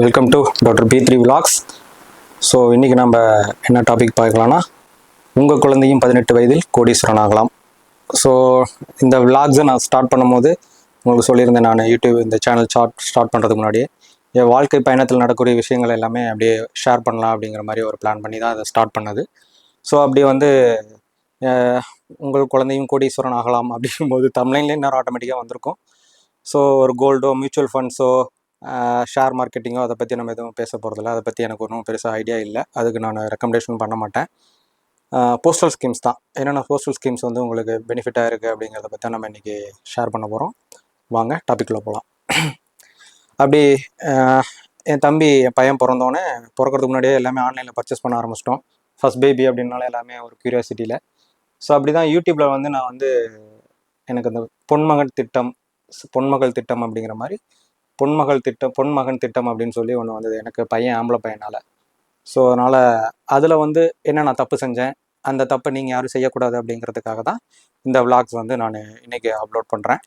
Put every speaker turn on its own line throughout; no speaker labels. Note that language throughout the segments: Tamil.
Welcome to doctor B three vlogs so இன்றைக்கி நம்ம என்ன டாபிக் பார்க்கலாம்னா உங்கள் குழந்தையும் பதினெட்டு வயதில் கோடீஸ்வரன் ஆகலாம். ஸோ இந்த விலாக்ஸை நான் ஸ்டார்ட் பண்ணும்போது உங்களுக்கு சொல்லியிருந்தேன் நான் யூடியூப் இந்த சேனல் ஸ்டார்ட் ஸ்டார்ட் பண்ணுறதுக்கு முன்னாடியே. என் வாழ்க்கை பயணத்தில் நடக்கக்கூடிய விஷயங்கள் எல்லாமே அப்படியே ஷேர் பண்ணலாம் அப்படிங்கிற மாதிரி ஒரு பிளான் பண்ணி தான் அதை ஸ்டார்ட் பண்ணது. ஸோ அப்படி வந்து உங்கள் குழந்தையும் கோடீஸ்வரன் ஆகலாம் அப்படிங்கும்போது தமிழ்லேயே இன்னொரு ஆட்டோமேட்டிக்காக வந்திருக்கும். ஸோ ஒரு கோல்டோ மியூச்சுவல் ஃபண்ட்ஸோ ஷேர் மார்க்கெட்டிங்கோ அதை பற்றி நம்ம எதுவும் பேச போகிறதில்ல அதை பற்றி எனக்கு ஒன்றும் பெருசாக ஐடியா இல்லை. அதுக்கு நான் ரெக்கமெண்டேஷன் பண்ண மாட்டேன். போஸ்டல் ஸ்கீம்ஸ் தான். என்னென்ன போஸ்டல் ஸ்கீம்ஸ் வந்து உங்களுக்கு பெனிஃபிட்டாக இருக்குது அப்படிங்கிறத பற்றி நம்ம இன்றைக்கி ஷேர் பண்ண போகிறோம் வாங்க டாப்பிக்கில் போகலாம் அப்படி என் தம்பி என் பையன் பிறந்தோடனே பிறக்கிறதுக்கு முன்னாடியே எல்லாமே ஆன்லைனில் பர்ச்சேஸ் பண்ண ஆரம்பிச்சிட்டோம். ஃபஸ்ட் பேபி அப்படின்னால எல்லாமே ஒரு க்யூரியாசிட்டியில் ஸோ அப்படி தான் யூடியூப்பில் வந்து நான் வந்து எனக்கு அந்த பொன்மகன் திட்டம் பொன்மகள் திட்டம் அப்படிங்கிற மாதிரி பொன்மகள் திட்டம் பொன்மகன் திட்டம் அப்படின்னு சொல்லி ஒன்று வந்தது. எனக்கு பையன் ஆம்பளை பையனால். ஸோ அதனால் அதில் வந்து என்ன நான் தப்பு செஞ்சேன்? அந்த தப்பை நீங்கள் யாரும் செய்யக்கூடாது அப்படிங்கிறதுக்காக தான் இந்த விளாக்ஸ் வந்து நான் இன்றைக்கி அப்லோட் பண்ணுறேன்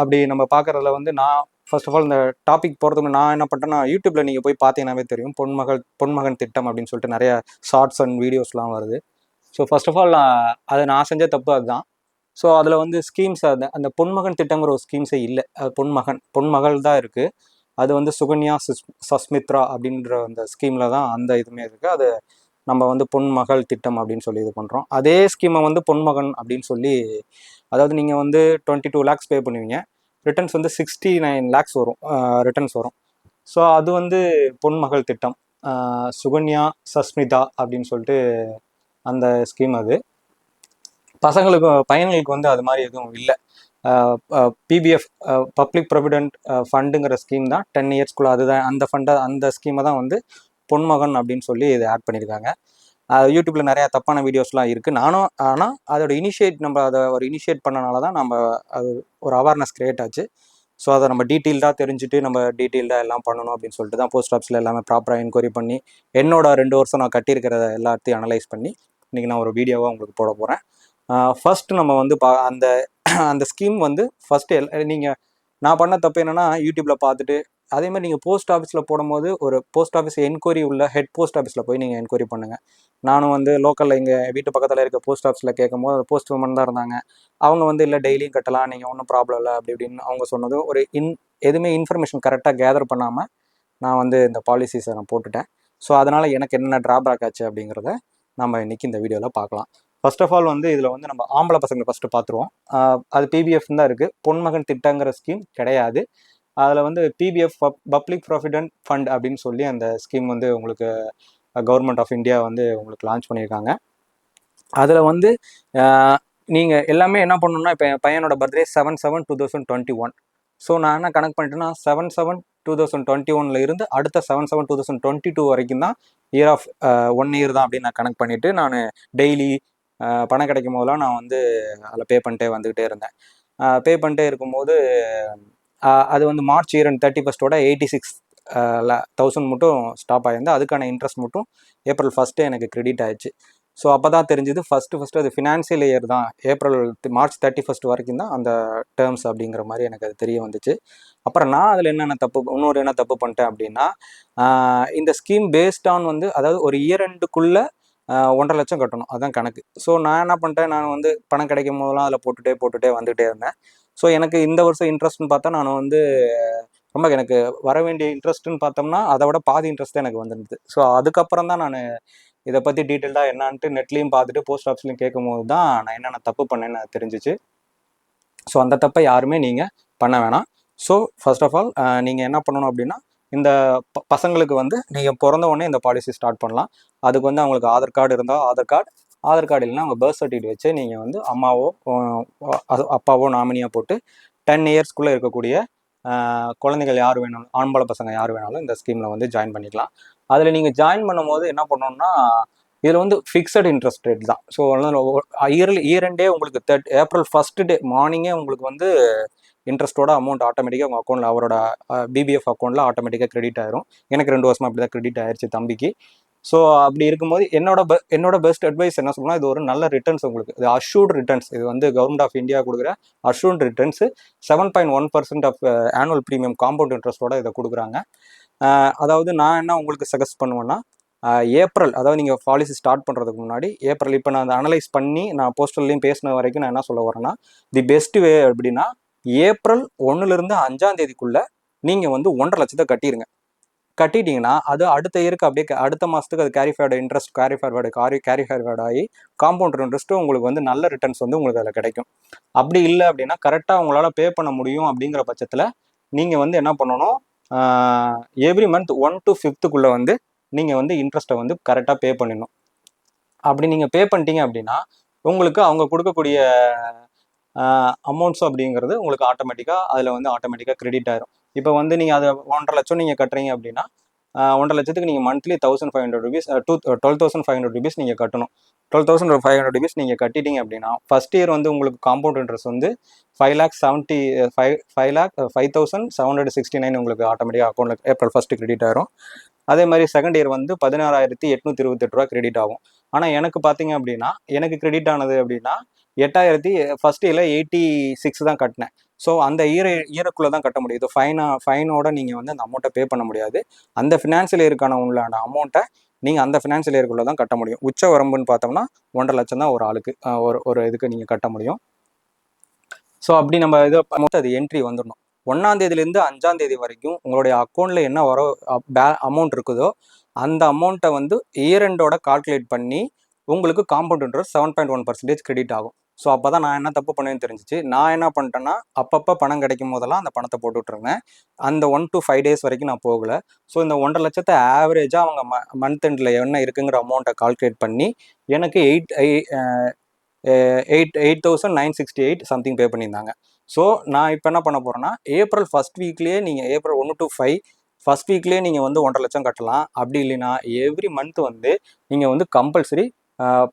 அப்படி நம்ம பார்க்குறதுல வந்து நான் ஃபர்ஸ்ட் ஆஃப் ஆல் இந்த டாபிக் போகிறதுக்கு நான் என்ன பண்ணுறேன்னா யூடியூப்பில் நீங்கள் போய் பார்த்தீங்கன்னாவே தெரியும். பொன்மகள் பொன்மகன் திட்டம் அப்படின்னு சொல்லிட்டு நிறைய ஷார்ட்ஸ் அண்ட் வீடியோஸ்லாம் வருது. ஸோ ஃபர்ஸ்ட் ஆஃப் ஆல் நான் அதை நான் செஞ்ச தப்பு அதுதான். ஸோ அதில் வந்து ஸ்கீம்ஸ் அந்த அந்த பொன்மகன் திட்டங்கிற ஒரு ஸ்கீம்ஸே இல்லை. பொன்மகன் பொன்மகள் தான் இருக்குது அது வந்து சுகன்யா சுஸ் சஸ்மித்ரா அப்படின்ற அந்த ஸ்கீமில் தான் அந்த இதுவுமே இருக்குது அது நம்ம வந்து பொன்மகள் திட்டம் அப்படின்னு சொல்லி இது பண்ணுறோம் அதே ஸ்கீமை வந்து பொன்மகன் அப்படின்னு சொல்லி அதாவது நீங்கள் வந்து டுவெண்ட்டி டூ லேக்ஸ் பே பண்ணுவீங்க. ரிட்டர்ன்ஸ் வந்து சிக்ஸ்டி நைன் லேக்ஸ் வரும் ரிட்டர்ன்ஸ் வரும். ஸோ அது வந்து பொன்மகள் திட்டம். சுகன்யா சஸ்மிதா அப்படின்னு சொல்லிட்டு அந்த ஸ்கீம் அது. பசங்களுக்கு பையன்களுக்கு வந்து அது மாதிரி எதுவும் இல்லை. பிபிஎஃப் பப்ளிக் ப்ரொவிடென்ட் ஃபண்டுங்கிற ஸ்கீம் தான். டென் இயர்ஸ்க்குள்ள அதுதான் அந்த ஃபண்டை அந்த ஸ்கீமை தான் வந்து பொன்மகன் அப்படின்னு சொல்லி இதை ஆட் பண்ணியிருக்காங்க யூடியூப்பில் நிறையா தப்பான வீடியோஸ்லாம் இருக்குது நானும் ஆனால் அதோட இனிஷியேட் நம்ம அதை ஒரு இனிஷியேட் பண்ணனால தான் நம்ம அது ஒரு அவேர்னஸ் கிரியேட் ஆச்சு. ஸோ அதை நம்ம டீட்டெயில்டாக தெரிஞ்சுட்டு நம்ம டீட்டெயில்டாக எல்லாம் பண்ணணும் அப்படின்னு சொல்லிட்டு தான் போஸ்ட் ஆஃபீஸில் எல்லாமே ப்ராப்பராக என்கொயரி பண்ணி என்னோட ரெண்டு வருஷம் நான் கட்டியிருக்கிறத எல்லாத்தையும் அனலைஸ் பண்ணி இன்றைக்கி நான் ஒரு வீடியோவாக உங்களுக்கு போட போகிறேன் ஃபர்ஸ்ட் நம்ம வந்து பா அந்த அந்த ஸ்கீம் வந்து ஃபர்ஸ்ட் எல் நீங்கள் நான் பண்ண தப்பு என்னென்னா யூடியூப்பில் பார்த்துட்டு அதே மாதிரி நீங்கள் போஸ்ட் ஆஃபீஸில் போடும்போது ஒரு போஸ்ட் ஆஃபீஸ் என்கொயரி உள்ள ஹெட் போஸ்ட் ஆஃபீஸில் போய் நீங்கள் என்கொயரி பண்ணுங்கள் நானும் வந்து லோக்கலில் எங்கள் வீட்டு பக்கத்தில் இருக்க போஸ்ட் ஆஃபீஸில் கேட்கும்போது அது போஸ்ட் உமன் தான் இருந்தாங்க. அவங்க வந்து இல்லை டெய்லியும் கட்டலாம் நீங்கள் ஒன்றும் ப்ராப்ளம் இல்லை அப்படி இப்படின்னு அவங்க சொன்னது ஒரு இன் எதுவுமே இன்ஃபர்மேஷன் கரெக்டாக கேதர் பண்ணாமல் நான் வந்து இந்த பாலிசிஸை நான் போட்டுட்டேன். ஸோ அதனால் எனக்கு என்னென்ன ட்ராபேக் ஆச்சு அப்படிங்கிறத நம்ம இன்னைக்கு இந்த வீடியோவில் பார்க்கலாம். ஃபர்ஸ்ட் ஆஃப் ஆல் வந்து இதில் வந்து நம்ம ஆம்பளை பசங்களை ஃபஸ்ட்டு பார்த்துருவோம் அது பிபிஎஃப் தான் இருக்குது பொன்மகன் திட்டங்கிற ஸ்கீம் கிடையாது. அதில் வந்து பிபிஎஃப் பப்ளிக் ப்ராஃபிடென்ட் ஃபண்ட் அப்படின்னு சொல்லி அந்த ஸ்கீம் வந்து உங்களுக்கு கவர்மெண்ட் ஆஃப் இந்தியா வந்து உங்களுக்கு லான்ச் பண்ணியிருக்காங்க. அதில் வந்து நீங்கள் எல்லாமே என்ன பண்ணணும்னா இப்போ பையனோட birthday seven seven two thousand twenty one so நான் என்ன கணக்கு பண்ணிட்டேன்னா seven seven two thousand twenty ஒனில் இருந்து அடுத்த seven seven two thousand twenty two வரைக்கும் தான் இயர் ஆஃப் ஒன் இயர் தான் அப்படின்னு நான் கணக்கு பண்ணிவிட்டு நான் டெய்லி பணம் கிடைக்கும் போதெல்லாம் நான் வந்து அதில் பே பண்ணிட்டே வந்துக்கிட்டே இருந்தேன். பே பண்ணிட்டே இருக்கும்போது அது வந்து மார்ச் இரண்டு தேர்ட்டி ஃபஸ்ட்டோட எயிட்டி சிக்ஸ் தௌசண்ட் மட்டும் ஸ்டாப் ஆகியிருந்தேன் அதுக்கான இன்ட்ரெஸ்ட் மட்டும் ஏப்ரல் ஃபஸ்ட்டு எனக்கு கிரெடிட் ஆயிடுச்சு. ஸோ அப்போ தான் தெரிஞ்சுது ஃபஸ்ட்டு ஃபஸ்ட்டு அது ஃபினான்ஷியல் இயர் தான். ஏப்ரல் மார்ச் தேர்ட்டி ஃபஸ்ட் வரைக்கும் தான் அந்த டேர்ம்ஸ் அப்படிங்கிற மாதிரி எனக்கு அது தெரிய வந்துச்சு. அப்புறம் நான் அதில் என்னென்ன தப்பு இன்னொரு என்ன தப்பு பண்ணிட்டேன் அப்படின்னா இந்த ஸ்கீம் பேஸ்ட் ஆன் வந்து அதாவது ஒரு இயர் ரெண்டுக்குள்ளே ஒன்றரை லட்சம் கட்டணும். அதுதான் கணக்கு. ஸோ நான் என்ன பண்ணிட்டேன்? நான் வந்து பணம் கிடைக்கும் போதெல்லாம் அதில் போட்டுகிட்டே போட்டுகிட்டே வந்துகிட்டே இருந்தேன். ஸோ எனக்கு இந்த வருஷம் இன்ட்ரெஸ்ட்னு பார்த்தா நான் வந்து ரொம்ப எனக்கு வர வேண்டிய இன்ட்ரெஸ்ட்டுன்னு பார்த்தோம்னா அதை விட பாதி இன்ட்ரெஸ்ட் எனக்கு வந்துருந்தது. ஸோ அதுக்கப்புறம் தான் நான் இதை பற்றி டீட்டெயில்டாக என்னான்ட்டு நெட்லேயும் பார்த்துட்டு போஸ்ட் ஆஃபீஸ்லையும் கேட்கும் போது தான் நான் என்னென்ன தப்பு பண்ணேன்னு தெரிஞ்சிச்சு. ஸோ அந்த தப்பை யாருமே நீங்கள் பண்ண வேணாம். ஸோ ஃபர்ஸ்ட் ஆஃப் ஆல் நீங்கள் என்ன பண்ணணும் அப்படின்னா இந்த பசங்களுக்கு வந்து நீங்கள் பிறந்த உடனே இந்த பாலிசி ஸ்டார்ட் பண்ணலாம். அதுக்கு வந்து அவங்களுக்கு ஆதார் கார்டு இருந்தால் ஆதார் கார்டு ஆதார் கார்டு இல்லைன்னா அவங்க பர்த் சர்டிஃபிகேட் வச்சு நீங்கள் வந்து அம்மாவோ அப்பாவோ நாமினியாக போட்டு டென் இயர்ஸ்க்குள்ளே இருக்கக்கூடிய குழந்தைகள் யார் வேணாலும் ஆண்பள பசங்க யார் வேணாலும் இந்த ஸ்கீமில் வந்து ஜாயின் பண்ணிக்கலாம். அதில் நீங்கள் ஜாயின் பண்ணும்போது என்ன பண்ணணும்னா இதில் வந்து ஃபிக்ஸட் இன்ட்ரெஸ்ட் ரேட் தான். ஸோ இயர்லி இயர் எண்டே உங்களுக்கு தேர்ட் ஏப்ரல் ஃபஸ்ட்டு டே மார்னிங்கே உங்களுக்கு வந்து இன்ட்ரெஸ்ட்டோட அமௌண்ட் ஆட்டோமேட்டிக்காக உங்கள் அக்கௌண்ட்டில் அவரோட பிபிஎஃப் அக்கௌண்ட்டில் ஆட்டோமேட்டிக்காக கிரெடிட் ஆயிரும். எனக்கு ரெண்டு வருஷமாக அப்படி தான் கிரெடிட் ஆயிடுச்சு தம்பிக்கு. ஸோ அப்படி இருக்கும்போது என்னோட பெ என்னோட பெஸ்ட் அட்வைஸ் என்ன சொல்லணும்னா இது ஒரு நல்ல ரிட்டர்ன்ஸ் உங்களுக்கு. இது அஷ்யூர்ட் ரிட்டர்ன்ஸ் இது வந்து கவர்மெண்ட் ஆஃப் இந்தியா கொடுக்குற assured returns seven point one percent of annual premium compound இன்ட்ரெஸ்ட்டோட இதை கொடுக்குறாங்க. அதாவது நான் என்ன உங்களுக்கு சஜஸ்ட் பண்ணுவேன்னா ஏப்ரல் அதாவது நீங்கள் பாலிசி ஸ்டார்ட் பண்ணுறதுக்கு முன்னாடி ஏப்ரல் இப்போ நான் அதை அனலைஸ் பண்ணி நான் போஸ்டல்லையும் பேசின வரைக்கும் நான் என்ன சொல்ல வரேன்னா தி பெஸ்ட் வே அப்படின்னா ஏப்ரல் ஒன்றுலேருந்து அஞ்சாம் தேதிக்குள்ள நீங்கள் வந்து ஒன்றரை லட்சத்தை கட்டிடுங்க கட்டிட்டீங்கன்னா அது அடுத்த இயருக்கு அப்படியே அடுத்த மாதத்துக்கு அது carry forward interest carry forward carry carry forward ஆகி காம்பவுண்டர் இன்ட்ரெஸ்ட்டும் உங்களுக்கு வந்து நல்ல ரிட்டர்ன்ஸ் வந்து உங்களுக்கு அதில் கிடைக்கும். அப்படி இல்லை அப்படின்னா கரெக்டாக உங்களால் பே பண்ண முடியும் அப்படிங்கிற பட்சத்தில் நீங்கள் வந்து என்ன பண்ணணும்? எவ்ரி மந்த் ஒன் டு ஃபிஃப்த்துக்குள்ளே வந்து நீங்கள் வந்து இன்ட்ரெஸ்ட்டை வந்து கரெக்டாக பே பண்ணிடணும். அப்படி நீங்கள் பே பண்ணிட்டீங்க அப்படின்னா உங்களுக்கு அவங்க கொடுக்கக்கூடிய அமௌண்ட்ஸ் அப்படிங்கிறது உங்களுக்கு ஆட்டோமேட்டிக்காக அதில் வந்து ஆட்டோமேட்டிக்காக கிரெடிட் ஆயிரும். இப்போ வந்து நீங்கள் அதை ஒன்றரை லட்சம் நீங்கள் கட்டுறீங்க அப்படின்னா ஒன்றரை லட்சத்துக்கு நீங்கள் monthly thousand five hundred rupees to twelve thousand five hundred rupees நீங்கள் கட்டணும். Twelve thousand five hundred rupees நீங்கள் கட்டிட்டீங்க அப்படின்னா ஃபர்ஸ்ட் இயர் வந்து உங்களுக்கு காம்பவுண்ட் இன்ட்ரெஸ்ட் வந்து five lakh seventy five five lakh five thousand seven hundred sixty nine உங்களுக்கு ஆட்டோமேட்டிக்காக அக்கௌண்ட்டில் ஏப்ரல் ஃபஸ்ட்டு கிரெடிட் ஆயிரும். அதே மாதிரி செகண்ட் இயர் வந்து பதினாறாயிரத்தி எட்நூத்தி இருபத்தெட்டு ரூபா கிரெடிட் ஆகும். ஆனால் எனக்கு பார்த்தீங்க அப்படின்னா எனக்கு கிரெடிட் ஆனது அப்படின்னா எட்டாயிரத்தி ஃபர்ஸ்ட் இயரில் எயிட்டி சிக்ஸ் தான் கட்டினேன். ஸோ அந்த இயர் இயருக்குள்ளே தான் கட்ட முடியும் ஃபைனா ஃபைனோட நீங்கள் வந்து அந்த அமௌண்ட்டை பே பண்ண முடியாது. அந்த ஃபினான்ஷியல் இயருக்கான உள்ளான அமௌண்ட்டை நீங்கள் அந்த ஃபினான்ஷியல் இயருக்குள்ளே தான் கட்ட முடியும். உச்ச வரம்புன்னு பார்த்தோம்னா ஒன்றரை லட்சம் தான் ஒரு ஆளுக்கு ஒரு ஒரு இதுக்கு நீங்கள் கட்ட முடியும். ஸோ அப்படி நம்ம இது மொத்தம் அது என்ட்ரி வந்துடணும். ஒன்றாந்தேதியிலேருந்து அஞ்சாந்தேதி வரைக்கும் உங்களுடைய அக்கௌண்ட்டில் என்ன வர அமௌண்ட் இருக்குதோ அந்த அமௌண்ட்டை வந்து இயர் எண்டோட கால்குலேட் பண்ணி உங்களுக்கு compound interest seven point one percentage credit ஆகும். ஸோ அப்போ தான் நான் என்ன தப்பு பண்ணேன்னு தெரிஞ்சிச்சு. நான் என்ன பண்ணிட்டேன்னா அப்பப்போ பணம் கிடைக்கும் போதெல்லாம் அந்த பணத்தை போட்டு அந்த ஒன் டு ஃபைவ் டேஸ் வரைக்கும் நான் போகலை. ஸோ இந்த ஒன்றரை லட்சத்தை ஆவரேஜாக அவங்க ம மந்த் எண்டில் என்ன இருக்குங்கிற அமௌண்ட்டை கால்குலேட் பண்ணி எனக்கு eight eight eight thousand nine sixty eight something pay பண்ணியிருந்தாங்க. ஸோ நான் இப்போ என்ன பண்ண போகிறேன்னா ஏப்ரல் ஃபர்ஸ்ட் வீக்லேயே நீங்கள் ஏப்ரல் ஒன்று டு ஃபைவ் ஃபஸ்ட் வீக்லேயே நீங்கள் வந்து ஒன்றரை லட்சம் கட்டலாம். அப்படி இல்லைன்னா எவ்ரி மந்த் வந்து நீங்கள் வந்து கம்பல்சரி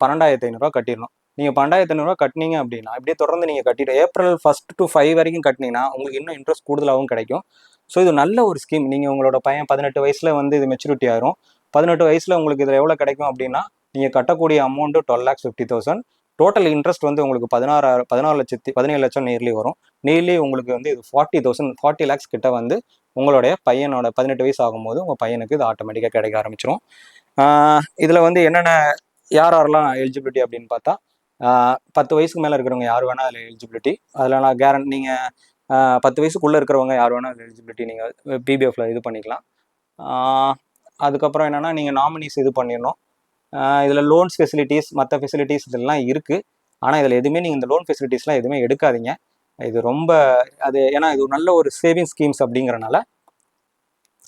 பன்னெண்டாயிரத்தி ஐநூறுரூவா கட்டிடணும். நீங்கள் பண்டாயிரத்தி ஐநூறுரூவா கட்டினீங்க அப்படின்னா இப்படியே தொடர்ந்து நீங்கள் கட்டிட்டு ஏப்ரல் ஃபஸ்ட் டு ஃபைவ் வரைக்கும் கட்டினீங்கன்னா உங்களுக்கு இன்னும் இன்ட்ரெஸ்ட் கூடுதலாகவும் கிடைக்கும். ஸோ இது நல்ல ஒரு ஸ்கீம் நீங்கள் உங்களோட பையன் பதினெட்டு வயசில் வந்து இது மெச்சூரிட்டி ஆயிரும். பதினெட்டு வயசில் உங்களுக்கு இதில் எவ்வளோ கிடைக்கும் அப்படின்னா நீங்கள் கட்டக்கூடிய amount twelve lakhs fifty thousand total interest வந்து உங்களுக்கு பதினாறு பதினாறு லட்சத்தி பதினேழு லட்சம் நியர்லி வரும். நியர்லி உங்களுக்கு வந்து இது ஃபார்ட்டி தௌசண்ட் ஃபார்ட்டி லேக்ஸ் கிட்ட வந்து உங்களுடைய பையனோட பதினெட்டு வயசு ஆகும்போது உங்கள் பையனுக்கு இது ஆட்டோமேட்டிக்காக கிடைக்க ஆரம்பிச்சிடும் இதில் வந்து என்னென்ன யார் யாரெல்லாம் எலிஜிபிலிட்டி அப்படின்னு பார்த்தா பத்து வயசுக்கு மேலே இருக்கிறவங்க யார் வேணால் அதில் எலிஜிபிலிட்டி அதில் நான் கேரண்ட் நீங்கள் பத்து வயசுக்குள்ளே இருக்கிறவங்க யார் வேணால் அதில் எலிஜிபிலிட்டி நீங்கள் பிபிஎஃப்ல இது பண்ணிக்கலாம். அதுக்கப்புறம் என்னென்னா நீங்கள் நாமினிஸ் இது பண்ணிடணும். இதில் லோன்ஸ் ஃபெசிலிட்டிஸ் மற்ற ஃபெசிலிட்டிஸ் இதெல்லாம் இருக்குது ஆனால் இதில் எதுவுமே நீங்கள் இந்த லோன் ஃபெசிலிட்டிஸ்லாம் எதுவுமே எடுக்காதீங்க. இது ரொம்ப அது ஏன்னா இது ஒரு நல்ல ஒரு சேவிங் ஸ்கீம்ஸ் அப்படிங்கிறனால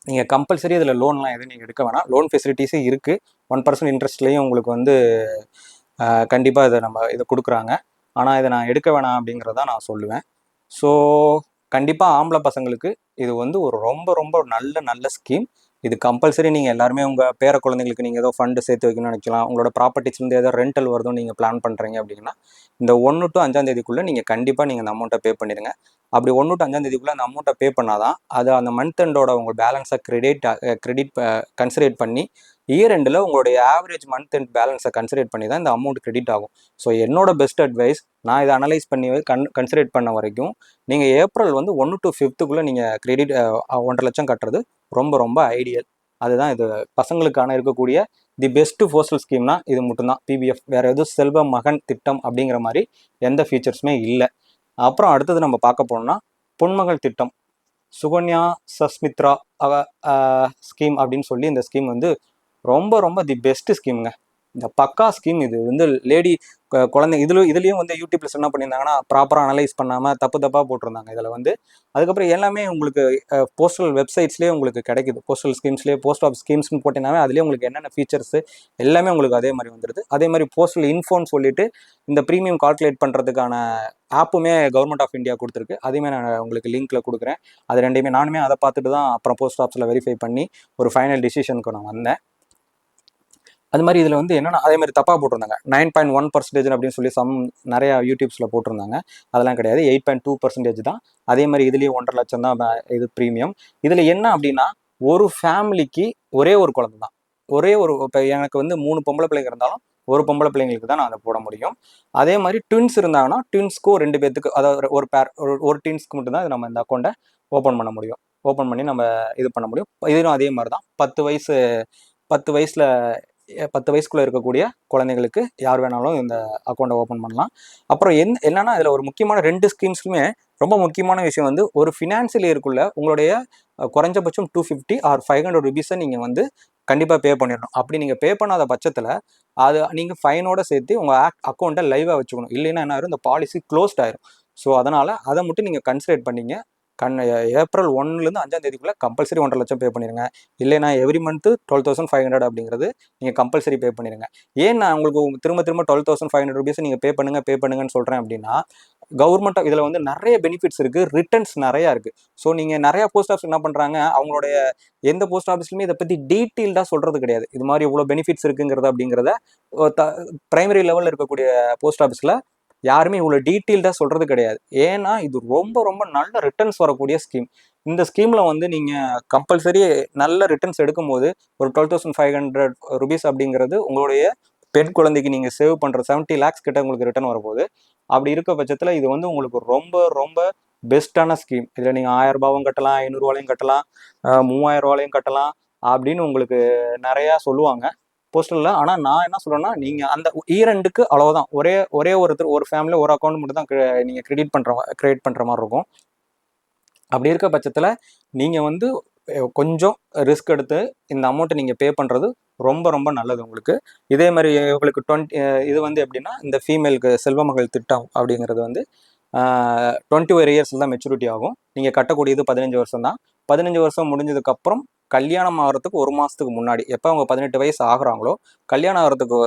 நீங்கள் கம்பல்சரி இதில் லோன்லாம் எதுவும் நீங்கள் எடுக்க வேணாம். லோன் ஃபெசிலிட்டிஸே இருக்குது ஒன் பர்சன்ட் இன்ட்ரெஸ்ட்லேயும் உங்களுக்கு வந்து கண்டிப்பாக இதை நம்ம இதை கொடுக்குறாங்க. ஆனால் இதை நான் எடுக்க வேணாம் அப்படிங்கிறத நான் சொல்லுவேன். ஸோ கண்டிப்பாக ஆம்பளை பசங்களுக்கு இது வந்து ஒரு ரொம்ப ரொம்ப நல்ல நல்ல ஸ்கீம் இது கம்பல்சரி நீங்கள் எல்லாருமே உங்கள் பேர குழந்தைங்களுக்கு நீங்கள் ஏதோ ஃபண்டு சேர்த்து வைக்கணும்னு நினைக்கலாம். உங்களோட ப்ராப்பர்ட்டிஸ்லேருந்து ஏதோ ரெண்டல் வருதும் நீங்கள் பிளான் பண்ணுறீங்க அப்படின்னா இந்த ஒன்று டு அஞ்சாம் தேதிக்குள்ளே நீங்கள் கண்டிப்பாக நீங்கள் அந்த அமௌண்ட்டை பே பண்ணிடுங்க. அப்படி ஒன்று டு அஞ்சாம் தேதிக்குள்ளே அந்த அமௌண்ட்டை பே பண்ணாதான் அது அந்த மந்த் எண்டோட உங்கள் பேலன்ஸை கிரெடிட் கிரெடிட் கன்சிடரேட் பண்ணி இயர் எண்டில் உங்களுடைய ஆவரேஜ் மந்த் அண்ட் பேலன்ஸை கன்சிடர் பண்ணி தான் இந்த அமௌண்ட் கிரெடிட் ஆகும். ஸோ என்னோட பெஸ்ட் அட்வைஸ் நான் இதை அனலைஸ் பண்ணி கன் கன்சிடர் பண்ண வரைக்கும் நீங்கள் ஏப்ரல் வந்து ஒன்று டு ஃபிஃப்த்துக்குள்ளே நீங்கள் கிரெடிட் ஒன்றரை லட்சம் கட்டுறது ரொம்ப ரொம்ப ஐடியல் அதுதான் இது பசங்களுக்கான இருக்கக்கூடிய தி பெஸ்ட் போஸ்டல் ஸ்கீம்னா இது மட்டும்தான். பிபிஎஃப் வேறு எதுவும் செல்வ மகன் திட்டம் அப்படிங்கிற மாதிரி எந்த ஃபீச்சர்ஸுமே இல்லை. அப்புறம் அடுத்தது நம்ம பார்க்க போனோம்னா பொன்மகள் திட்டம். சுகன்யா சஸ்மித்ரா ஸ்கீம் அப்படின்னு சொல்லி இந்த ஸ்கீம் வந்து ரொம்ப ரொம்ப தி பெஸ்ட் ஸ்கீம்ங்க இந்த பக்கா ஸ்கீம் இது வந்து லேடி குழந்தை இதுல இதுலேயும் வந்து யூடியூப்ல என்ன பண்ணியிருந்தாங்கன்னா ப்ராப்பராக அனலைஸ் பண்ணாமல் தப்பு தப்பாக போட்டிருந்தாங்க இதில் வந்து. அதுக்கப்புறம் எல்லாமே உங்களுக்கு போஸ்டல் வெப்சைட்ஸ்லேயே உங்களுக்கு கிடைக்குது. போஸ்டல் ஸ்கீம்ஸ்லேயே போஸ்ட் ஆஃப் ஸ்கீம்ஸ்னு போட்டிங்கனாவே அதுலேயே உங்களுக்கு என்னென்ன ஃபீச்சர்ஸ் எல்லாமே உங்களுக்கு அதே மாதிரி வந்துடுது அதே மாதிரி போஸ்டல் இன்ஃபோன்னு சொல்லிட்டு இந்த ப்ரீமியம் கால்குலேட் பண்ணுறதுக்கான ஆப்புமே கவர்மெண்ட் ஆஃப் இந்தியா கொடுத்துருக்கு. அதையுமே நான் உங்களுக்கு லிங்க்ல கொடுக்குறேன். அது ரெண்டையுமே நானுமே அதை பார்த்துட்டு தான் அப்புறம் போஸ்ட் ஆஃபீஸில் வெரிஃபை பண்ணி ஒரு ஃபைனல் டிசிஷனுக்கு நான் வந்தேன். அது மாதிரி இதில் வந்து என்னென்னா அதே மாதிரி தப்பாக போட்டிருந்தாங்க. நைன் பாயிண்ட் ஒன் பர்சன்டேஜ் அப்படின்னு சொல்லி சம் நிறையா யூடியூப்ஸில் போட்டிருந்தாங்க. அதெல்லாம் கிடையாது. எயிட் பாயிண்ட் டூ பர்சன்டேஜ் தான். அதே மாதிரி இதுலேயும் ஒன்றரை லட்சம் தான் இது ப்ரீமியம் இதில் என்ன அப்படின்னா ஒரு ஃபேமிலிக்கு ஒரே ஒரு குழந்தை தான். ஒரே ஒரு இப்போ எனக்கு வந்து மூணு பொம்பளை பிள்ளைங்க இருந்தாலும் ஒரு பொம்பளை பிள்ளைங்களுக்கு தான் நான் அதை போட முடியும். அதே மாதிரி ட்வின்ஸ் இருந்தாங்கன்னா ட்வின்ஸ்க்கும் ரெண்டு பேத்துக்கு அதாவது ஒரு பேர் ஒரு ஒரு ட்வின்ஸ்க்கு மட்டும்தான் இது நம்ம இந்த அக்கௌண்ட்டை ஓப்பன் பண்ண முடியும். ஓப்பன் பண்ணி நம்ம இது பண்ண முடியும். இதுவும் அதே மாதிரி தான். பத்து வயசு பத்து வயசில் பத்து வயசுக்குள்ளே இருக்கக்கூடிய குழந்தைங்களுக்கு யார் வேணாலும் இந்த அக்கௌண்ட்டை ஓப்பன் பண்ணலாம். அப்புறம் என் என்னன்னா இதில் ஒரு முக்கியமான ரெண்டு ஸ்கீம்ஸ்க்குமே ரொம்ப முக்கியமான விஷயம் வந்து ஒரு ஃபினான்சியல் இயருக்குள்ள உங்களுடைய குறைஞ்சபட்சம் two fifty or five hundred ருபீஸை நீங்கள் வந்து கண்டிப்பாக பே பண்ணிடணும். அப்படி நீங்கள் பே பண்ணாத பட்சத்தில் அது நீங்கள் ஃபைனோட சேர்த்து உங்கள் ஆக் அக்கௌண்ட்டை லைவாக வச்சுக்கணும். இல்லைன்னா என்ன ஆயிரும்? இந்த பாலிசி க்ளோஸ்ட் ஆயிரும். ஸோ அதனால் அதை மட்டும் நீங்கள் கன்சிடர் பண்ணீங்க. கண் ஏப்ரல் ஒன்னுலேருந்து அஞ்சாம் தேதிக்குள்ளே கம்பல்சரி ஒன்றரை லட்சம் பே பண்ணிடுங்க இல்லைனா every month twelve thousand five hundred அப்படிங்கிறது நீங்கள் கம்பல்சரி பே பண்ணிடுங்க ஏன் நான் உங்களுக்கு திரும்ப திரும்ப twelve thousand five hundred rupees நீங்கள் பே பண்ணுங்க பே பண்ணுங்கன்னு சொல்கிறேன் அப்படின்னா கவர்மெண்ட் இதில் வந்து நிறைய பெனிஃபிட்ஸ் இருக்குது ரிட்டர்ன்ஸ் நிறையா இருக்குது ஸோ நீங்கள் நிறையா போஸ்ட் ஆஃபீஸ் என்ன பண்ணுறாங்க அவங்களுடைய எந்த போஸ்ட் ஆஃபீஸ்லையுமே இதை பற்றி டீட்டெயில்டாக சொல்கிறது கிடையாது. இது மாதிரி இவ்வளோ பெனிஃபிட்ஸ் இருக்குங்கிறது அப்படிங்கிறத ப்ரைமரி லெவலில் இருக்கக்கூடிய போஸ்ட் ஆஃபீஸில் யாருமே இவ்வளோ டீட்டெயில்டாக சொல்கிறது கிடையாது. ஏன்னா இது ரொம்ப ரொம்ப நல்ல ரிட்டர்ன்ஸ் வரக்கூடிய ஸ்கீம் இந்த ஸ்கீமில் வந்து நீங்கள் கம்பல்சரி நல்ல ரிட்டர்ன்ஸ் எடுக்கும்போது ஒரு twelve thousand five hundred rupees அப்படிங்கிறது உங்களுடைய பெண் குழந்தைக்கு நீங்கள் சேவ் பண்ணுற செவன்ட்டி லேக்ஸ் கிட்ட உங்களுக்கு ரிட்டர்ன் வரப்போகுது. அப்படி இருக்க பட்சத்தில் இது வந்து உங்களுக்கு ரொம்ப ரொம்ப பெஸ்ட்டான ஸ்கீம் இதில் நீங்கள் ஆயிரம் ரூபாவும் கட்டலாம் ஐநூறுரூவாலையும் கட்டலாம் மூவாயிரம் ரூபாலையும் கட்டலாம் அப்படின்னு உங்களுக்கு நிறையா சொல்லுவாங்க. போஸ்டல்ல ஆனால் நான் என்ன சொல்றேன்னா நீங்கள் அந்த ஈரெண்டுக்கு அவ்வளவுதான் ஒரே ஒரே ஒருத்தர் ஒரு ஃபேமிலி ஒரு அக்கௌண்ட் மட்டும் தான் நீங்கள் கிரெடிட் பண்ணுற கிரியேட் பண்ணுற மாதிரி இருக்கும். அப்படி இருக்க பட்சத்தில் நீங்கள் வந்து கொஞ்சம் ரிஸ்க் எடுத்து இந்த அமௌண்ட்டை நீங்கள் பே பண்ணுறது ரொம்ப ரொம்ப நல்லது உங்களுக்கு. இதே மாதிரி உங்களுக்கு டுவெண்ட்டி இது வந்து எப்படின்னா இந்த ஃபீமேலுக்கு செல்வமகள் திட்டம் அப்படிங்கிறது வந்து டுவெண்ட்டி ஒரு இயர்ஸில் தான் மெச்சூரிட்டி ஆகும். நீங்கள் கட்டக்கூடியது பதினஞ்சு வருஷம் தான் பதினஞ்சு வருஷம் முடிஞ்சதுக்கப்புறம் கல்யாணம் ஆகிறதுக்கு ஒரு மாதத்துக்கு முன்னாடி எப்போ அவங்க பதினெட்டு வயசு ஆகுறாங்களோ கல்யாணம் ஆகிறதுக்கு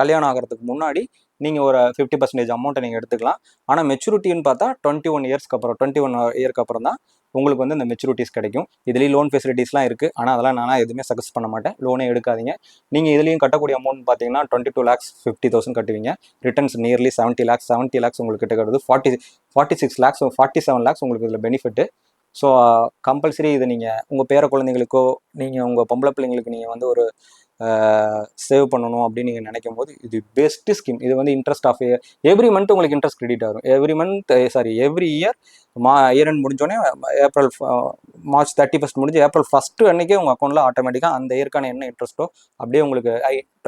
கல்யாணம் ஆகிறதுக்கு முன்னாடி நீங்கள் ஒரு ஃபிஃப்டி பர்சன்டேஜ் அமௌண்ட்டை நீங்கள் எடுத்துக்கலாம். ஆனால் மெச்சூரிட்டின்னு பார்த்தா டுவெண்ட்டி ஒன் இயர்ஸ்க்கு அப்புறம் டுவெண்ட்டி ஒன் இயர்க்கு அப்புறம் தான் உங்களுக்கு வந்து இந்த மெச்சூரிட்டிஸ் கிடைக்கும். இதுலேயும் லோன் ஃபெசிலிட்டிஸ்லாம் இருக்குது ஆனால் அதெல்லாம் நான் எதுவுமே சக்ஸஸ் பண்ண மாட்டேன். லோனே எடுக்காதீங்க. நீங்கள் இதுலேயும் கட்டக்கூடிய அமௌண்ட் பார்த்தீங்கன்னா twenty two lakhs fifty thousand கட்டுவீங்க. Returns nearly seventy lakhs seventy lakhs உங்களுக்கு கிட்ட கட்டுது forty forty six lakhs forty seven lakhs உங்களுக்கு இதில் பெனிஃபிட்டு ஸோ கம்பல்சரி uh, இது நீங்கள் உங்கள் பேர குழந்தைங்களுக்கோ நீங்கள் உங்கள் பொம்பளை பிள்ளைங்களுக்கு நீங்கள் வந்து ஒரு சேவ் பண்ணணும் அப்படின்னு நீங்கள் நினைக்கும் போது இது பெஸ்ட்டு ஸ்கீம் இது வந்து இன்ட்ரெஸ்ட் ஆஃப் எவ்ரி மந்த் உங்களுக்கு இன்ட்ரெஸ்ட் கிரெடிட் ஆகும் every month sorry every year மா இயர் அண்ட் முடிஞ்சோடனே ஏப்ரல் மார்ச் தேர்ட்டி ஃபஸ்ட் முடிஞ்சு ஏப்ரல் ஃபஸ்ட்டு அன்னைக்கே உங்கள் அக்கௌண்ட்டில் ஆட்டோமேட்டிக்காக அந்த இயற்கான என்ன இன்ட்ரெஸ்ட்டோ அப்படியே உங்களுக்கு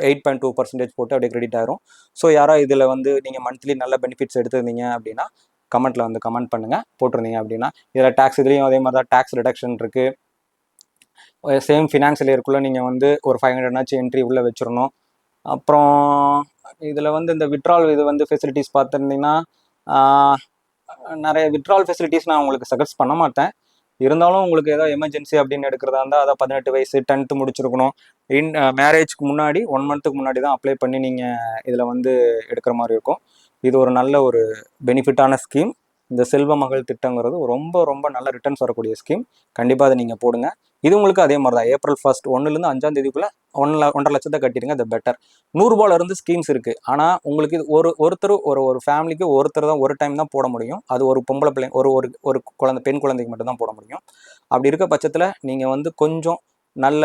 எயிட் பாயிண்ட் டூ பர்சன்டேஜ் போட்டு அப்படியே கிரெடிட் ஆயிரும். ஸோ யாரோ இதில் வந்து நீங்கள் மந்த்லி நல்ல பெனிஃபிட்ஸ் எடுத்திருந்தீங்க அப்படின்னா கமெண்ட்டில் வந்து கமெண்ட் பண்ணுங்கள் போட்டிருந்தீங்க அப்படின்னா இதில் டேக்ஸ் இதுலேயும் அதே மாதிரி தான் டேக்ஸ் ரிடக்ஷன் இருக்குது சேம் ஃபினான்ஷியல் இயர்க்குள்ளே நீங்கள் வந்து ஒரு ஃபைவ் ஹண்ட்ரட்னாச்சும் என்ட்ரி உள்ளே வச்சிடணும் அப்புறம் இதில் வந்து இந்த விட்ரால் இது வந்து ஃபெசிலிட்டிஸ் பார்த்துருந்தீங்கன்னா நிறைய விட்ரால் ஃபெசிலிட்டிஸ் நான் உங்களுக்கு சஜஸ்ட் பண்ண மாட்டேன். இருந்தாலும் உங்களுக்கு ஏதோ எமர்ஜென்சி அப்படின்னு எடுக்கிறதா இருந்தால் அதை பதினெட்டு வயசு டென்த்து முடிச்சிருக்கணும். இன் மேரேஜ்க்கு முன்னாடி ஒன் மந்த்துக்கு முன்னாடி தான் அப்ளை பண்ணி நீங்கள் இதில் வந்து எடுக்கிற மாதிரி இருக்கும். இது ஒரு நல்ல ஒரு பெனிஃபிட்டான ஸ்கீம் இந்த செல்வ மகள் திட்டங்கிறது ரொம்ப ரொம்ப நல்ல ரிட்டர்ன்ஸ் வரக்கூடிய ஸ்கீம் கண்டிப்பாக அதை நீங்கள் போடுங்க. இது உங்களுக்கு அதே மாதிரி தான் ஏப்ரல் ஃபர்ஸ்ட் ஒன்றுலேருந்து அஞ்சாம் தேதிக்குள்ளே ஒன்றில் ஒன்றரை லட்சத்தை கட்டிடுங்க அது பெட்டர் நூறுரூபால இருந்து ஸ்கீம்ஸ் இருக்குது ஆனால் உங்களுக்கு இது ஒரு ஒருத்தர் ஒரு ஒரு ஃபேமிலிக்கு ஒருத்தர் தான் ஒரு டைம் தான் போட முடியும். அது ஒரு பொம்பளை பிள்ளை ஒரு ஒரு ஒரு குழந்தை பெண் குழந்தைக்கு மட்டும் தான் போட முடியும். அப்படி இருக்க பட்சத்தில் நீங்கள் வந்து கொஞ்சம் நல்ல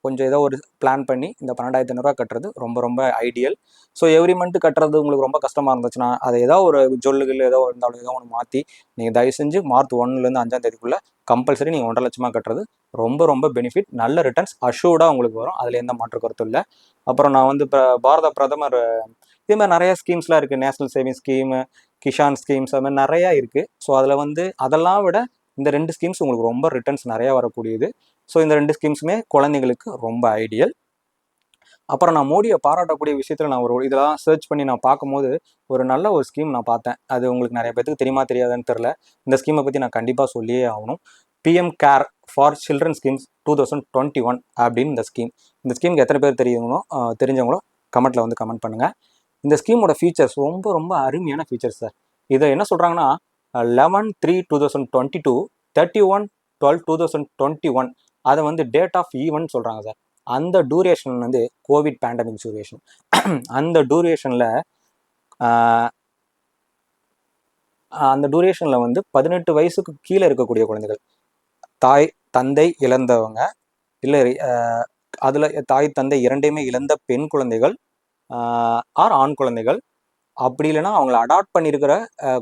கொஞ்சம் ஏதோ ஒரு பிளான் பண்ணி இந்த பன்னெண்டாயிரத்தி ஐநூறுரூவா கட்டுறது ரொம்ப ரொம்ப ஐடியல் ஸோ எவ்ரி மந்த் கட்டுறது உங்களுக்கு ரொம்ப கஷ்டமாக இருந்துச்சுன்னா அதை ஏதோ ஒரு ஜொல்லுகள் ஏதோ இருந்தாலும் ஏதோ ஒன்று மாற்றி நீங்கள் தயவு செஞ்சு மார்ச் ஒன்னுலேருந்து அஞ்சாம் தேதிக்குள்ளே கம்பல்சரி நீங்கள் ஒன்றரை லட்சமாக கட்டுறது ரொம்ப ரொம்ப பெனிஃபிட் நல்ல ரிட்டர்ன்ஸ் அஷூர்டாக உங்களுக்கு வரும். அதில் எந்த மாற்று கருத்தும் இல்லை. அப்புறம் நான் வந்து இப்போ பாரத பிரதமர் இதே மாதிரி நிறைய ஸ்கீம்ஸ்லாம் இருக்குது national saving scheme Kisan schemes அது மாதிரி நிறையா இருக்குது ஸோ அதில் வந்து அதெல்லாம் விட இந்த ரெண்டு ஸ்கீம்ஸ் உங்களுக்கு ரொம்ப ரிட்டர்ன்ஸ் நிறையா வரக்கூடியது. ஸோ இந்த ரெண்டு ஸ்கீம்ஸுமே குழந்தைங்களுக்கு ரொம்ப ஐடியல் அப்புறம் நான் மோடியை பாராட்டக்கூடிய விஷயத்தில் நான் ஒரு இதெல்லாம் சர்ச் பண்ணி நான் பார்க்கும்போது ஒரு நல்ல ஒரு ஸ்கீம் நான் பார்த்தேன். அது உங்களுக்கு நிறைய பேருக்கு தெரியுமா தெரியாதுன்னு தெரில இந்த ஸ்கீமை பற்றி நான் கண்டிப்பாக சொல்லியே ஆகணும். PM care for children schemes two thousand twenty one அப்படின்னு இந்த ஸ்கீம் இந்த ஸ்கீமுக்கு எத்தனை பேர் தெரியுங்களோ தெரிஞ்சவங்களோ கமெண்ட்டில் வந்து கமெண்ட் பண்ணுங்கள் இந்த ஸ்கீமோட ஃபீச்சர்ஸ் ரொம்ப ரொம்ப அருமையான ஃபீச்சர்ஸ் சார் இதை என்ன சொல்கிறாங்கன்னா eleven three two thousand twenty two thirty one twelve two thousand twenty one அதை வந்து டேட் ஆஃப் ஈவன் சொல்கிறாங்க சார் அந்த டூரேஷன் வந்து கோவிட் பேண்டமிக் டூரேஷன் அந்த டூரேஷனில் அந்த டூரேஷனில் வந்து பதினெட்டு வயசுக்கு கீழே இருக்கக்கூடிய குழந்தைகள். தாய் தந்தை இழந்தவங்க இல்லை அதில் தாய் தந்தை இரண்டையுமே இழந்த பெண் குழந்தைகள் ஆர் ஆண் குழந்தைகள் அப்படி இல்லைன்னா அவங்கள அடாப்ட் பண்ணியிருக்கிற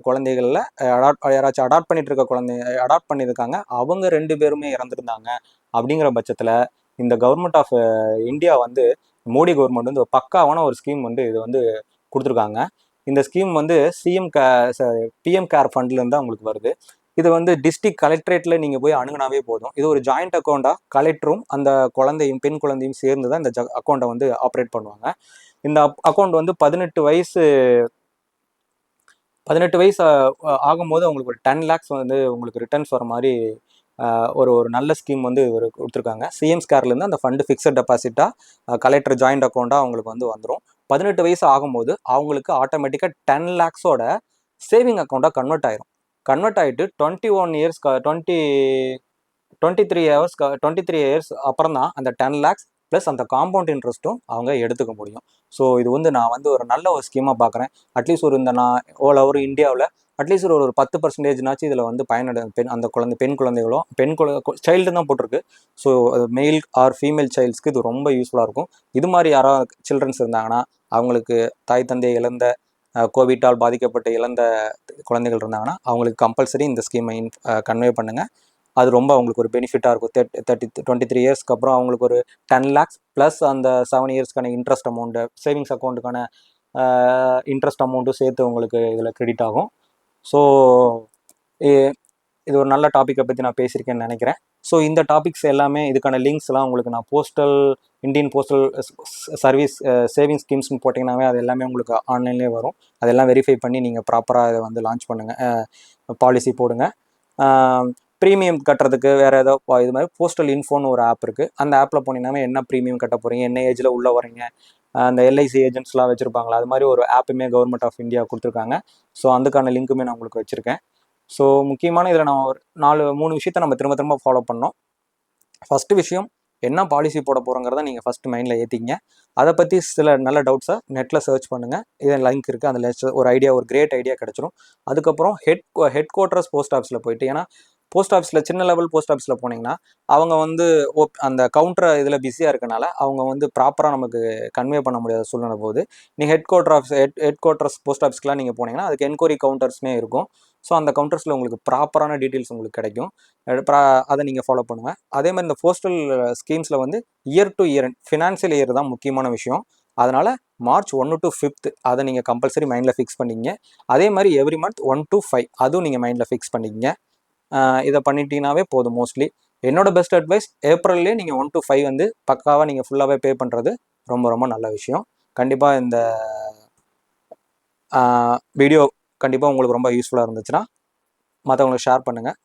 குழந்தைகளில் அடாப்ட் யாராச்சும் அடாப்ட் பண்ணிட்டு இருக்க குழந்தை அடாப்ட் பண்ணியிருக்காங்க. அவங்க ரெண்டு பேருமே இறந்துருந்தாங்க அப்படிங்கிற பட்சத்தில் இந்த கவர்மெண்ட் ஆஃப் இந்தியா வந்து மோடி கவர்மெண்ட் வந்து ஒரு பக்காவான ஒரு ஸ்கீம் வந்து இது வந்து கொடுத்துருக்காங்க. இந்த ஸ்கீம் வந்து சிஎம் கே பிஎம் கேர் ஃபண்ட்லேருந்து தான் உங்களுக்கு வருது. இது வந்து டிஸ்ட்ரிக்ட் கலெக்டரேட்டில் நீங்கள் போய் அணுகுனாவே போதும். இது ஒரு ஜாயிண்ட் அக்கௌண்ட்டாக கலெக்டரும் அந்த குழந்தையும் பெண் குழந்தையும் சேர்ந்து தான் இந்த அக்கௌண்ட்டை வந்து ஆப்ரேட் பண்ணுவாங்க. இந்த அக்கௌண்ட் வந்து பதினெட்டு வயசு பதினெட்டு வயசு ஆகும்போது உங்களுக்கு ஒரு டென் லேக்ஸ் வந்து உங்களுக்கு ரிட்டர்ன்ஸ் வர மாதிரி ஒரு ஒரு நல்ல ஸ்கீம் வந்து இவர் கொடுத்துருக்காங்க. சிஎம் ஸ்கேர்லேருந்து அந்த ஃபண்டு ஃபிக்ஸட் டெபாசிட்டாக கலெக்டர் ஜாயிண்ட் அக்கௌண்ட்டாக அவங்களுக்கு வந்து வந்துடும் பதினெட்டு வயசு ஆகும்போது அவங்களுக்கு ஆட்டோமேட்டிக்காக டென் லேக்ஸோட சேவிங் அக்கௌண்ட்டாக கன்வெர்ட் ஆயிரும் கன்வெர்ட் ஆகிட்டு twenty one years twenty twenty three hours twenty three years அப்புறம் தான் அந்த டென் லேக்ஸ் ப்ளஸ் அந்த காம்பவுண்ட் இன்ட்ரெஸ்ட்டும் அவங்க எடுத்துக்க முடியும். ஸோ இது வந்து நான் வந்து ஒரு நல்ல ஒரு ஸ்கீமாக பார்க்குறேன் அட்லீஸ்ட் ஒரு இந்த நான் ஓல் ஓவர் இந்தியாவில் அட்லீஸ்ட் ஒரு ஒரு பத்து பர்சன்டேஜ்னாச்சும் இதில் வந்து பயனடை பெண் அந்த குழந்தை பெண் குழந்தைகளோ பெண் குழந்தை சைல்டு தான் போட்டிருக்கு. ஸோ மெயில் ஆர் ஃபீமேல் சைல்ட்ஸ்க்கு இது ரொம்ப யூஸ்ஃபுல்லாக இருக்கும். இது மாதிரி யாராவது சில்ட்ரன்ஸ் இருந்தாங்கன்னா அவங்களுக்கு தாய் தந்தை இழந்த கோவிட்டால் பாதிக்கப்பட்டு இழந்த குழந்தைகள் இருந்தாங்கன்னா அவங்களுக்கு கம்பல்சரி இந்த ஸ்கீமை கன்வே பண்ணுங்கள் அது ரொம்ப அவங்களுக்கு ஒரு பெனிஃபிட்டாக இருக்கும். தேர்ட்டி தேர்ட்டி டுவெண்ட்டி த்ரீ இயர்ஸ்க்கு அப்புறம் அவங்களுக்கு ஒரு டென் லேக்ஸ் ப்ளஸ் அந்த செவன் இயர்ஸ்க்கான இன்ட்ரெஸ்ட் அமௌண்ட்டு சேவிங்ஸ் அக்கௌண்ட்டுக்கான இன்ட்ரெஸ்ட் அமௌண்ட்டும் சேர்த்து உங்களுக்கு இதில் கிரெடிட் ஆகும். ஸோ இது ஒரு நல்ல டாப்பிக்கை பற்றி நான் பேசியிருக்கேன்னு நினைக்கிறேன். ஸோ இந்த டாபிக்ஸ் எல்லாமே இதுக்கான லிங்க்ஸ்லாம் உங்களுக்கு நான் postal Indian postal service savings ஸ்கீம்ஸ்னு போட்டிங்கனாவே அது எல்லாமே உங்களுக்கு ஆன்லைன்லேயே வரும். அதெல்லாம் வெரிஃபை பண்ணி நீங்கள் ப்ராப்பராக இதை வந்து லான்ச் பண்ணுங்கள் பாலிசி போடுங்க. ப்ரீமியம் கட்டுறதுக்கு வேறு ஏதோ இது மாதிரி போஸ்டல் இன்ஃபோன்னு ஒரு ஆப் இருக்குது அந்த ஆப்பில் போனீங்கன்னா என்ன ப்ரீமியம் கட்ட போகிறீங்க என்ன ஏஜில் உள்ளே வரீங்க அந்த எல்ஐசி ஏஜென்ட்ஸ்லாம் வச்சுருப்பாங்களா? அது மாதிரி ஒரு ஆப்புமே கவர்மெண்ட் ஆஃப் இந்தியா கொடுத்துருக்காங்க. ஸோ அதுக்கான லிங்க்குமே நான் உங்களுக்கு வச்சுருக்கேன். ஸோ முக்கியமான இதில் நான் ஒரு நாலு மூணு விஷயத்த நம்ம திரும்ப திரும்ப ஃபாலோ பண்ணோம் ஃபஸ்ட்டு விஷயம் என்ன பாலிசி போட போகிறோங்கிறத நீங்கள் ஃபஸ்ட்டு மைண்டில் ஏற்றிங்க அதை பற்றி சில நல்ல டவுட்ஸை நெட்டில் சர்ச் பண்ணுங்கள் இதன் லிங்க் இருக்குது அதில் ஒரு ஐடியா ஒரு கிரேட் ஐடியா கிடச்சிரும். அதுக்கப்புறம் ஹெட் ஹெட் குவார்ட்டர்ஸ் போஸ்ட் ஆஃபீஸில் போயிட்டு ஏன்னா போஸ்ட் ஆஃபீஸில் சின்ன லெவல் போஸ்ட் ஆஃபீஸில் போனீங்கன்னா அவங்க வந்து ஓப் அந்த கவுண்டர் இதில் பிஸியாக இருக்கனால அவங்க வந்து ப்ராப்பராக நமக்கு கன்வே பண்ண முடியாத சூழ்நிலை போகுது. நீங்கள் head quarter office head head quarters post ஆஃபீஸ்க்குலாம் நீங்கள் போனீங்கன்னா அதுக்கு என்கொயரி கவுண்டர்ஸ்னே இருக்கும். ஸோ அந்த கவுண்டர்ஸில் உங்களுக்கு ப்ராப்பரான டீட்டெயில்ஸ் உங்களுக்கு கிடைக்கும். அதை நீங்கள் ஃபாலோ பண்ணுவேன் அதே மாதிரி இந்த போஸ்டல் ஸ்கீம்ஸில் வந்து year to year financial year தான் முக்கியமான விஷயம். அதனால் மார்ச் ஒன்று டு ஃபிஃப்த் அதை நீங்கள் கம்பல்சரி மைண்டில் ஃபிக்ஸ் பண்ணிக்கங்க. அதே மாதிரி every month one two five அதுவும் நீங்கள் மைண்டில் ஃபிக்ஸ் பண்ணிக்கங்க. இதை பண்ணிட்டீங்கனாவே போதும் மோஸ்ட்லி என்னோட பெஸ்ட் அட்வைஸ் ஏப்ரல்லே நீங்கள் ஒன் டு ஃபைவ் வந்து பக்காவாக நீங்கள் ஃபுல்லாகவே பே பண்ணுறது ரொம்ப ரொம்ப நல்ல விஷயம். கண்டிப்பாக இந்த வீடியோ கண்டிப்பாக உங்களுக்கு ரொம்ப யூஸ்ஃபுல்லாக இருந்துச்சுன்னா மற்றவங்களுக்கு ஷேர் பண்ணுங்கள்